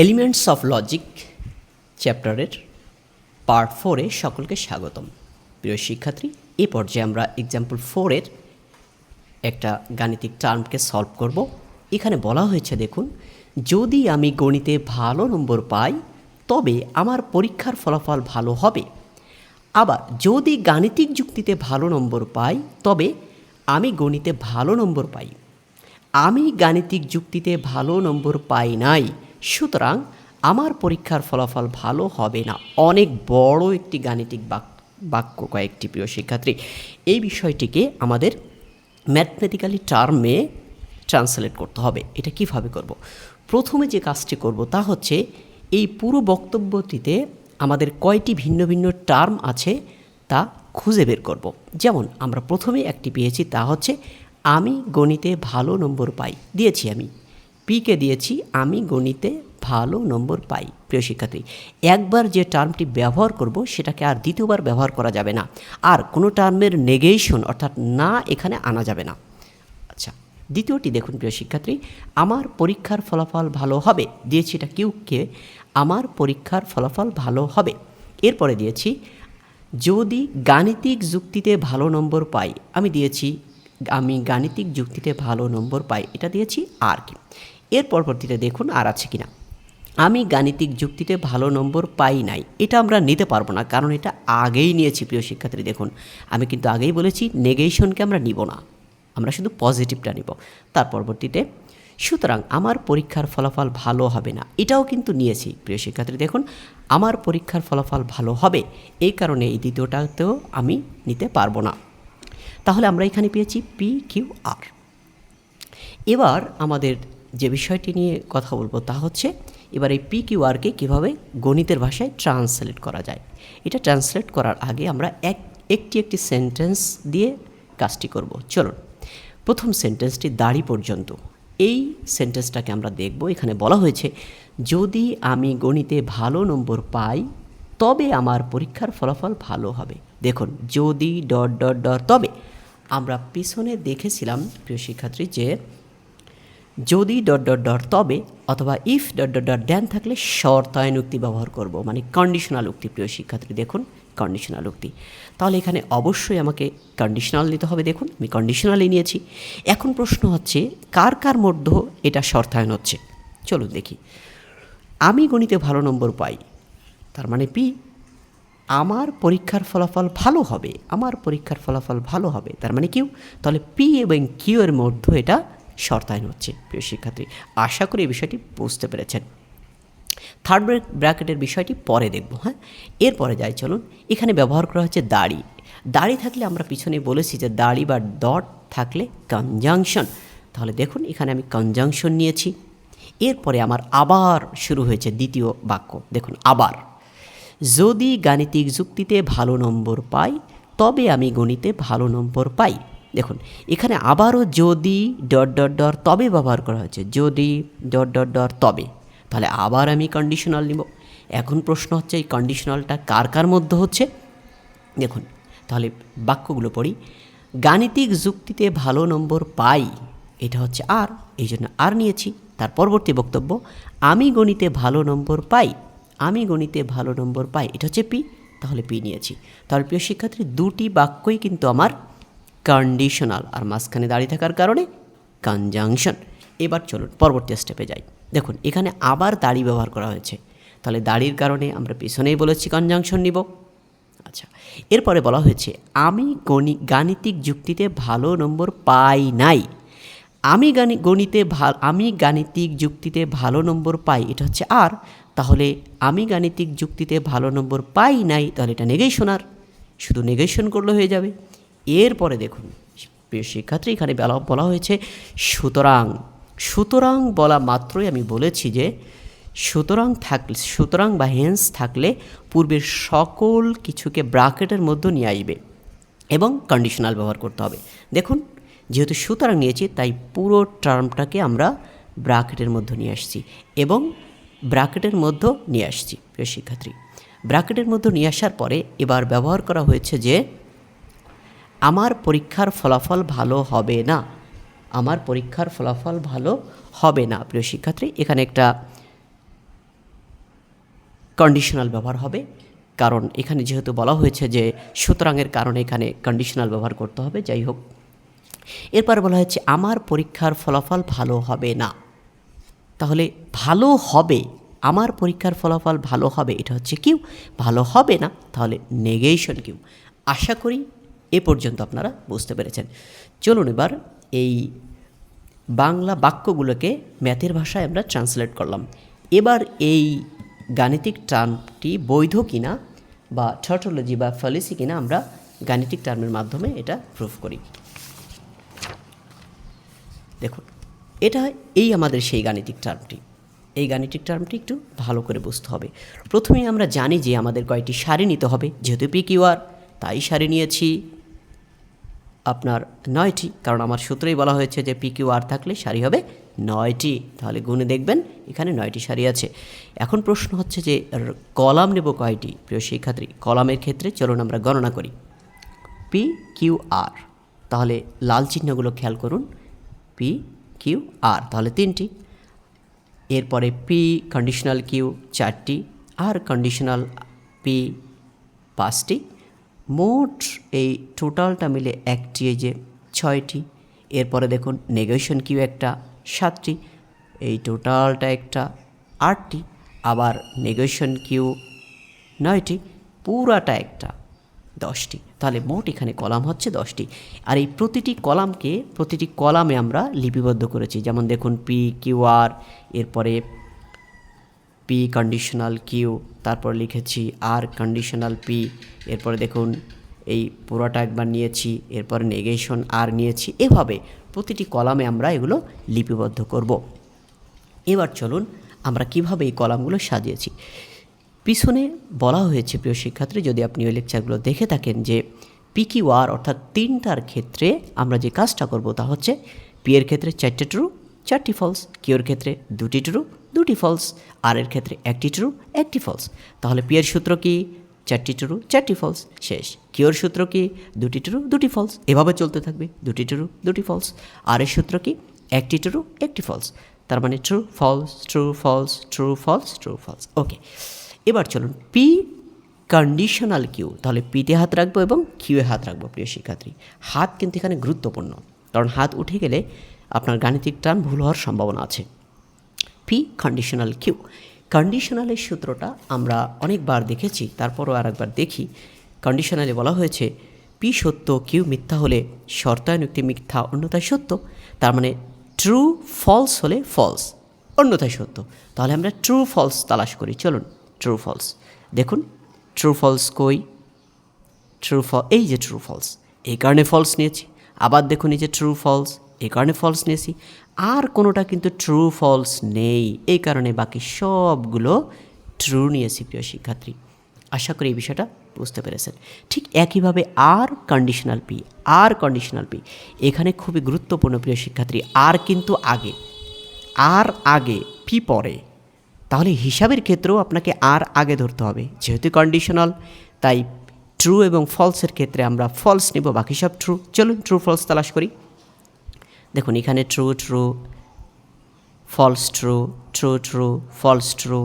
Elements of logic চ্যাপ্টারের part ফোরে সকলকে স্বাগতম। প্রিয় শিক্ষার্থী, এ পর্যায়ে আমরা এক্সাম্পল ফোরের একটা গাণিতিক টার্মকে সলভ করব। এখানে বলা হয়েছে, দেখুন, যদি আমি গণিতে ভালো নম্বর পাই, তবে আমার পরীক্ষার ফলাফল ভালো হবে। আবার যদি গাণিতিক যুক্তিতে ভালো নম্বর পাই, তবে আমি গণিতে ভালো নম্বর পাই। আমি গাণিতিক যুক্তিতে ভালো নম্বর পাই নাই সুতরাং আমার পরীক্ষার ফলাফল ভালো হবে না অনেক বড় একটি গাণিতিক বাক, বাক্য কয়েকটি প্রিয় শিক্ষার্থী এই বিষয়টিকে আমাদের ম্যাথমেটিক্যালি টার্মে ট্রান্সলেট করতে হবে এটা কীভাবে করব। প্রথমে যে কাজটি করব তা হচ্ছে, এই পুরো বক্তব্যটিতে আমাদের কয়টি ভিন্ন ভিন্ন টার্ম আছে তা খুঁজে বের করব। যেমন, আমরা প্রথমে একটি পেয়েছি তা হচ্ছে, আমি গণিতে ভালো নম্বর পাই, দিয়েছি আমি পিকে দিয়েছি, আমি গণিতে ভালো নম্বর পাই, প্রিয় শিক্ষার্থী। একবার যে টার্মটি ব্যবহার করব, সেটাকে আর দ্বিতীয়বার ব্যবহার করা যাবে না। আর কোনো টার্মের নেগেশন অর্থাৎ না, এখানে আনা যাবে না। আচ্ছা দ্বিতীয়টি দেখুন, প্রিয় শিক্ষার্থী। আমার পরীক্ষার ফলাফল ভালো হবে? দিয়েছি এটা কিউকে আমার পরীক্ষার ফলাফল ভালো হবে? এরপরে দিয়েছি, যদি গাণিতিক যুক্তিতে ভালো নম্বর পাই, আমি দিয়েছি, আমি গাণিতিক যুক্তিতে ভালো নম্বর পাই, এটা দিয়েছি আর কি। এর পরবর্তীতে দেখুন আর আছে কিনা। আমি গাণিতিক যুক্তিতে ভালো নম্বর পাই নাই, এটা আমরা নিতে পারব না, কারণ এটা আগেই নিয়েছি প্রিয় শিক্ষার্থী, দেখুন। আমি কিন্তু আগেই বলেছি, নেগেশনকে আমরা নিব না, আমরা শুধু পজিটিভটা নিব। তার পরবর্তীতে, সুতরাং আমার পরীক্ষার ফলাফল ভালো হবে না, এটাও কিন্তু নিয়েছি, প্রিয় শিক্ষার্থী, দেখুন। আমার পরীক্ষার ফলাফল ভালো হবে, এই কারণে এই দ্বিতীয়টাতেও আমি নিতে পারব না। তাহলে আমরা এখানে পেয়েছি পি কিউ আর এবার আমাদের যে বিষয়টি নিয়ে কথা বলব তা হচ্ছে, এবার এই পি কিউ আরকে কীভাবে গণিতের ভাষায় ট্রান্সলেট করা যায়। এটা ট্রান্সলেট করার আগে আমরা এক, একটি একটি সেন্টেন্স দিয়ে কাজটি করব। চলুন, প্রথম সেন্টেন্সটি দাড়ি পর্যন্ত। এই সেন্টেন্সটাকে আমরা দেখব। এখানে বলা হয়েছে, যদি আমি গণিতে ভালো নম্বর পাই, তবে আমার পরীক্ষার ফলাফল ভালো হবে। দেখুন, যদি, ডট ডট ডট, তবে আমরা পিছনে দেখেছিলাম, প্রিয় শিক্ষার্থী, যে যদি ডট ডট ডট তবে অথবা if dot dot dot then থাকলে শর্তায়ন উক্তি ব্যবহার করব। মানে কন্ডিশনাল উক্তি, প্রিয় শিক্ষার্থী, দেখুন কন্ডিশনাল উক্তি। তাহলে এখানে অবশ্যই আমাকে কন্ডিশনাল নিতে হবে, দেখুন আমি কন্ডিশনালই নিয়েছি। এখন প্রশ্ন হচ্ছে, কার কার মধ্যে এটা শর্তায়ন হচ্ছে? চলুন দেখি। আমি গণিতে ভালো নম্বর পাই, তার মানে পি, আমার পরীক্ষার ফলাফল ভালো হবে, আমার পরীক্ষার ফলাফল ভালো হবে, তার মানে কিউ? তাহলে পি এবং কিউ এর মধ্যে এটা শর্তায়ন হচ্ছে, প্রিয় শিক্ষার্থী। আশা করি এই বিষয়টি বুঝতে পেরেছেন। থার্ড ব্র্যাকেটের বিষয়টি পরে দেখব হ্যাঁ? এরপরে যাই, চলুন। এখানে ব্যবহার করা হচ্ছে দাড়ি। দাড়ি থাকলে আমরা পিছনে বলেছি যে দাড়ি বা ডট থাকলে কনজাংশন তাহলে দেখুন, এখানে আমি কনজাংশন নিয়েছি। এরপরে আমার আবার শুরু হয়েছে দ্বিতীয় বাক্য। দেখুন, আবার। যদি গাণিতিক যুক্তিতে ভালো নম্বর পাই, তবে আমি গণিতে ভালো নম্বর পাই। দেখুন, এখানে আবারও যদি ডট ডট ডট তবে ব্যবহার করা হয়েছে, যদি ডট ডট ডট তবে, তাহলে আবার আমি কন্ডিশনাল নিব। এখন প্রশ্ন হচ্ছে, এই কন্ডিশনালটা কার কার মধ্যে হচ্ছে? দেখুন, তাহলে বাক্যগুলো পড়ি। গাণিতিক যুক্তিতে ভালো নম্বর পাই, এটা হচ্ছে আর, এই জন্য আর নিয়েছি। তার পরবর্তী বক্তব্য, আমি গণিতে ভালো নম্বর পাই, আমি গণিতে ভালো নম্বর পাই, এটা হচ্ছে পি, তাহলে পি নিয়েছি। তাহলে প্রিয় শিক্ষার্থী, দুটি বাক্যই কিন্তু আমার কন্ডিশনাল আর মাঝখানে দাঁড়িয়ে থাকার কারণে কনজাংশন এবার চলুন, পরবর্তী স্টেপে যাই। দেখুন, এখানে আবার দাড়ি ব্যবহার করা হয়েছে। তাহলে দাড়ির কারণে আমরা পিছনেই বলেছি কনজাংশন নিব। আচ্ছা এরপরে বলা হয়েছে, আমি গণি গাণিতিক যুক্তিতে ভালো নম্বর পাই নাই। আমি গণিতে ভালো আমি গাণিতিক যুক্তিতে ভালো নম্বর পাই, এটা হচ্ছে আর তাহলে আমি গাণিতিক যুক্তিতে ভালো নম্বর পাই নাই, তাহলে এটা নেগেশনার শুধু নেগেশন করলে হয়ে যাবে। এরপরে দেখুন, প্রিয় শিক্ষার্থী, এখানে বলা হয়েছে, সুতরাং সুতরাং বলা মাত্রই আমি বলেছি যে, সুতরাং থাকলে সুতরাং বা হেন্স থাকলে পূর্বের সকল কিছুকে ব্রাকেটের মধ্যে নিয়ে আসবে এবং কন্ডিশনাল ব্যবহার করতে হবে। দেখুন, যেহেতু সুতরাং নিয়েছি, তাই পুরো টার্মটাকে আমরা ব্রাকেটের মধ্যে নিয়ে আসছি এবং ব্রাকেটের মধ্যে নিয়ে আসছি, প্রিয় শিক্ষার্থী। ব্রাকেটের মধ্যে নিয়ে আসার পরে এবার ব্যবহার করা হয়েছে যে আমার পরীক্ষার ফলাফল ভালো হবে না। আমার পরীক্ষার ফলাফল ভালো হবে না। প্রিয় শিক্ষার্থী, এখানে একটা কন্ডিশনাল ব্যবহার হবে। কারণ এখানে যেহেতু বলা হয়েছে যে, সুতরাংয়ের কারণে এখানে কন্ডিশনাল ব্যবহার করতে হবে, যাই হোক। এরপর বলা হয়েছে, আমার পরীক্ষার ফলাফল ভালো হবে না। তাহলে ভালো হবে, আমার পরীক্ষার ফলাফল ভালো হবে, এটা হচ্ছে কিউ। ভালো হবে না, তাহলে নেগেশন কিউ। আশা করি এ পর্যন্ত আপনারা বুঝতে পেরেছেন। চলুন এবার এই বাংলা বাক্যগুলোকে ম্যাথের ভাষায় আমরা ট্রান্সলেট করলাম। এবার এই গাণিতিক টার্মটি বৈধ কিনা বা টর্টোলজি বা ফলিসি কিনা আমরা গাণিতিক টার্মের মাধ্যমে এটা প্রুফ করি। দেখুন, এটা এই আমাদের সেই গাণিতিক টার্মটি। এই গাণিতিক টার্মটি একটু ভালো করে বুঝতে হবে। প্রথমে আমরা জানি যে আমাদের কয়টি সারি নিতে হবে। যেহেতু পি কিউআর তাই সারি নিয়েছি। আপনার নয়টি, কারণ আমার সূত্রেই বলা হয়েছে যে পি কিউ আর থাকলে সারি হবে নয়টি। তাহলে গুণে দেখবেন, এখানে নয়টি সারি আছে। এখন প্রশ্ন হচ্ছে যে কলাম নেব কয়টি? প্রিয় শিক্ষার্থী, কলামের ক্ষেত্রে চলুন আমরা গণনা করি। পি কিউ আর তাহলে লাল চিহ্নগুলো খেয়াল করুন। পি কিউ আর তাহলে তিনটি। এরপরে পি কন্ডিশনাল কিউ চারটি। আর কন্ডিশনাল পি পাঁচটি। মোট এই টোটালটা মিলে একটি, এই যে ছয়টি। এরপরে দেখুন নেগোশন কিউ একটা, সাতটি। এই টোটালটা একটা, আটটি। আবার নেগোশন কিউ নয়টি, পুরাটা একটা, দশটি। তাহলে মোট এখানে কলাম হচ্ছে দশটি। আর এই প্রতিটি কলামকে, প্রতিটি কলামে আমরা লিপিবদ্ধ করেছি। যেমন দেখুন, পি, কিউ, আর, এরপরে পি কন্ডিশনাল কিউ তারপর লিখেছি আর কন্ডিশনাল পি এরপরে দেখুন এই পুরোটা একবার নিয়েছি, এরপরে নেগেশন আর নিয়েছি, এভাবে প্রতিটি কলামে আমরা এগুলো লিপিবদ্ধ করব। এবার চলুন আমরা কীভাবে এই কলামগুলো সাজিয়েছি। পিছনে বলা হয়েছে, প্রিয় শিক্ষার্থী, যদি আপনি ওই লেকচারগুলো দেখে থাকেন যে পি কিউ আর অর্থাৎ তিনটার ক্ষেত্রে আমরা যে কাজটা করব তা হচ্ছে পি এর ক্ষেত্রে চারটে ট্রু চারটি ফলস কিউর ক্ষেত্রে দুটি ট্রু দুটি ফলস আর এর ক্ষেত্রে একটি ট্রু একটি ফলস তাহলে পি এর সূত্র কি? চারটি ট্রু চারটি ফলস শেষ। কিওর সূত্র কি? দুটি ট্রু দুটি ফলস এভাবে চলতে থাকবে, দুটি ট্রু দুটি ফলস আর এর সূত্র কি? একটি ট্রু একটি ফলস তার মানে true false true false true false true false okay এবার চলুন পি কন্ডিশনাল কিউ তাহলে পিতে হাত রাখব এবং কিউয়ে হাত রাখব, প্রিয় শিক্ষার্থী। হাত কিন্তু এখানে গুরুত্বপূর্ণ। কারণ হাত উঠে গেলে আপনার গাণিতিক টার্ম ভুল হওয়ার সম্ভাবনা আছে। পি কন্ডিশনাল কিউ কন্ডিশনালের সূত্রটা আমরা অনেকবার দেখেছি, তারপরও আর একবার দেখি। কন্ডিশনালে বলা হয়েছে পি সত্য কিউ মিথ্যা হলে শর্তায়নুক্তি মিথ্যা, অন্যথায় সত্য। তার মানে ট্রু ফলস হলে ফলস অন্যথায় সত্য। তাহলে আমরা ট্রু ফলস তালাশ করি। চলুন ট্রু ফলস দেখুন ট্রু ফলস কই? ট্রু ফল এই যে ট্রু ফলস এই কারণে ফলস নিয়েছি। আবার দেখুন এই যে ট্রু ফলস এই কারণে ফলস নিয়েছি। আর কোনোটা কিন্তু ট্রু ফলস নেই। এই কারণে বাকি সবগুলো ট্রু নিয়েছি, প্রিয় শিক্ষার্থী। আশা করি এই বিষয়টা বুঝতে পেরেছেন। ঠিক একইভাবে R conditional P R conditional P এখানে খুবই গুরুত্বপূর্ণ প্রিয় শিক্ষার্থী আর কিন্তু আগে আর আগে পি পরে। তাহলে হিসাবের ক্ষেত্রেও আপনাকে আর আগে ধরতে হবে। যেহেতু কন্ডিশনাল তাই ট্রু এবং ফলসের ক্ষেত্রে আমরা ফলস নেব, বাকি সব ট্রু চলুন ট্রু ফলস তালাশ করি। দেখুন, এখানে true true false true true true false true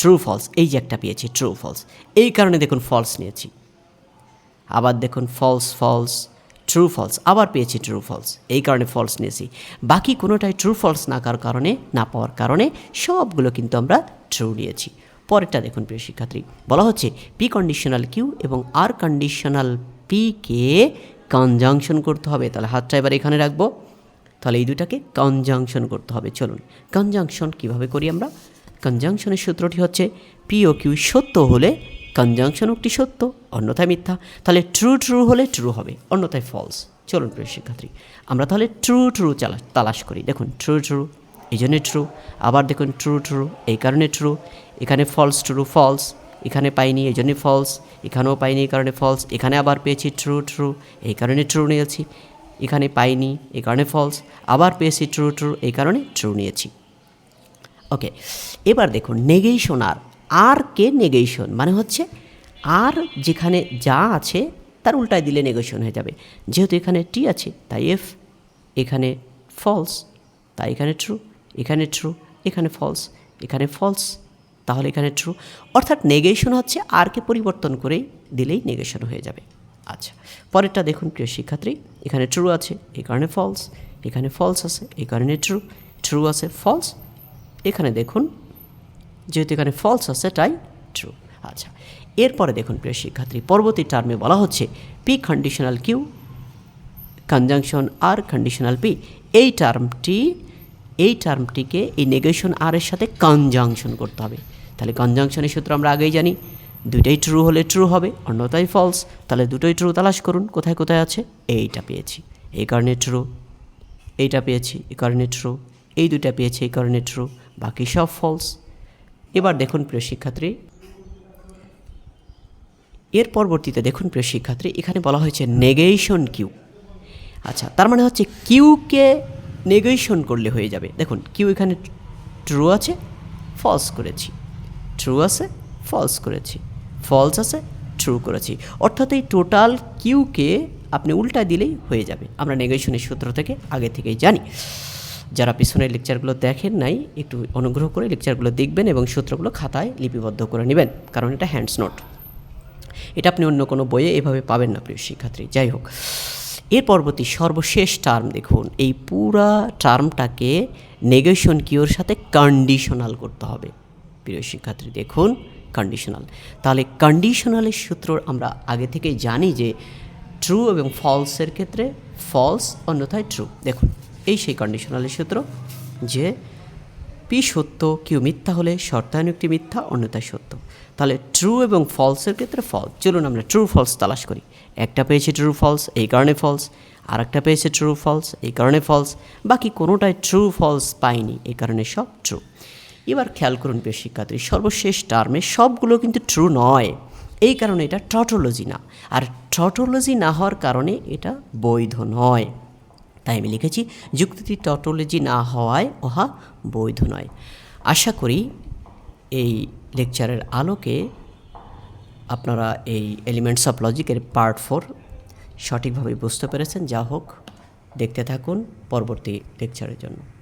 true false এই যে একটা পেয়েছি ট্রু ফলস এই কারণে দেখুন ফলস নিয়েছি। আবার দেখুন ফলস ফলস ট্রু ফলস আবার পেয়েছি ট্রু ফলস এই কারণে ফলস নিয়েছি। বাকি কোনোটাই ট্রু ফলস না কার কারণে, না পাওয়ার কারণে, সবগুলো কিন্তু আমরা ট্রু নিয়েছি। পরেরটা দেখুন, প্রিয় শিক্ষার্থী, বলা হচ্ছে পি কন্ডিশনাল কিউ এবং আর কন্ডিশনাল পিকে কনজাংশন করতে হবে। তাহলে হাতটা এবার এখানে রাখব। তাহলে এই দুটাকে কনজাংশন করতে হবে। চলুন কনজাংশন কীভাবে করি আমরা? কনজাংশনের সূত্রটি হচ্ছে পি ও কিউ সত্য হলে কনজাংশন একটি সত্য, অন্যথায় মিথ্যা। তাহলে ট্রু ট্রু হলে ট্রু হবে, অন্যথায় ফলস চলুন প্রিয় শিক্ষার্থী, আমরা তাহলে ট্রু ট্রু চালা, তালাশ করি। দেখুন ট্রু ট্রু এই জন্যে ট্রু আবার দেখুন ট্রু ট্রু এই কারণে ট্রু এখানে ফলস ট্রু ফলস এখানে পাইনি, এই জন্যে ফলস এখানেও পাইনি, এই কারণে ফলস এখানে আবার পেয়েছি ট্রু ট্রু এই কারণে ট্রু নিয়েছি। এখানে পাইনি এই কারণে ফলস আবার পেয়েছি ট্রু ট্রু এই কারণে ট্রু নিয়েছি। ওকে এবার দেখুন নেগেশন আর আর কে নেগেশন মানে হচ্ছে, আর যেখানে যা আছে, তার উল্টায় দিলে নেগেশন হয়ে যাবে। যেহেতু এখানে টি আছে, তাই এফ এখানে ফলস তাই এখানে ট্রু এখানে ট্রু এখানে ফলস এখানে ফলস তাহলে এখানে ট্রু অর্থাৎ নেগেশন হচ্ছে আরকে পরিবর্তন করেই দিলেই নেগেশন হয়ে যাবে। আচ্ছা পরেরটা দেখুন প্রিয় শিক্ষার্থী, এখানে ট্রু আছে, এই কারণে ফলস এখানে ফলস আছে, এই কারণে ট্রু ট্রু আছে ফলস এখানে দেখুন, যেহেতু এখানে ফলস আছে, তাই ট্রু আচ্ছা এরপরে দেখুন প্রিয় শিক্ষার্থী, পরবর্তী টার্মে বলা হচ্ছে P conditional Q conjunction R conditional P এই টার্মটি এই টার্মটিকে এই নেগেশন আর এর সাথে কনজাংশন করতে হবে, তাহলে কনজাংশনের সূত্র আমরা আগেই জানি দুইটাই ট্রু হলে ট্রু হবে অন্যতাই ফলস তাহলে দুটোই ট্রু তালাশ করুন, কোথায় কোথায় আছে? এইটা পেয়েছি, এই কারণে ট্রু এইটা পেয়েছি, এই কারণে ট্রু এই দুইটা পেয়েছি, এই কারণে ট্রু বাকি সব ফলস এবার দেখুন প্রিয় শিক্ষার্থী, এর পরবর্তীতে দেখুন প্রিয় শিক্ষার্থী, এখানে বলা হয়েছে নেগেশন কিউ আচ্ছা তার মানে হচ্ছে কিউকে নেগেশন করলে হয়ে যাবে। দেখুন কিউ এখানে ট্রু আছে ফলস করেছি। ট্রু আছে ফলস করেছি। ফলস আছে ট্রু করেছি। অর্থাৎ এই টোটাল কিউকে আপনি উল্টা দিলেই হয়ে যাবে। আমরা নেগেশনের সূত্র থেকে আগে থেকেই জানি। যারা পিছনের লেকচারগুলো দেখেন নাই, একটু অনুগ্রহ করে লেকচারগুলো দেখবেন এবং সূত্রগুলো খাতায় লিপিবদ্ধ করে নেবেন, কারণ এটা হ্যান্ডস নোট এটা আপনি অন্য কোনো বইয়ে এভাবে পাবেন না, প্রিয় শিক্ষার্থী। যাই হোক, এর পরবর্তী সর্বশেষ টার্ম দেখুন। এই পুরা টার্মটাকে নেগেশন কিওর সাথে কন্ডিশনাল করতে হবে। প্রিয় শিক্ষার্থী, দেখুন। কন্ডিশনাল তাহলে কন্ডিশনালের সূত্র আমরা আগে থেকেই জানি যে ট্রু এবং ফলসের ক্ষেত্রে ফলস অন্যথায় ট্রু দেখুন, এই সেই কন্ডিশনালের সূত্র যে পি সত্য কিউ মিথ্যা হলে শর্তায়ন একটি মিথ্যা, অন্যথায় সত্য। তাহলে ট্রু এবং ফলসের ক্ষেত্রে ফলস চলুন আমরা ট্রু ফলস তালাশ করি। একটা পেয়েছি ট্রু ফলস এই কারণে ফলস আর একটা পেয়েছে ট্রু ফলস এই কারণে ফলস বাকি কোনোটাই ট্রু ফলস পাইনি, এই কারণে সব ট্রু এবার খেয়াল করুন প্রিয় শিক্ষার্থী, সর্বশেষ টার্মে সবগুলো কিন্তু ট্রু নয়। এই কারণে এটা ট্রটোলজি না। আর ট্রটোলজি না হওয়ার কারণে এটা বৈধ নয়। তাই আমি লিখেছি, যুক্তিটি টটোলজি না হওয়ায় উহা বৈধ নয়। আশা করি এই লেকচারের আলোকে আপনারা এই এলিমেন্টস অফ লজিকের পার্ট ফোর সঠিকভাবে বুঝতে পেরেছেন। যা হোক, দেখতে থাকুন পরবর্তী লেকচারের জন্য।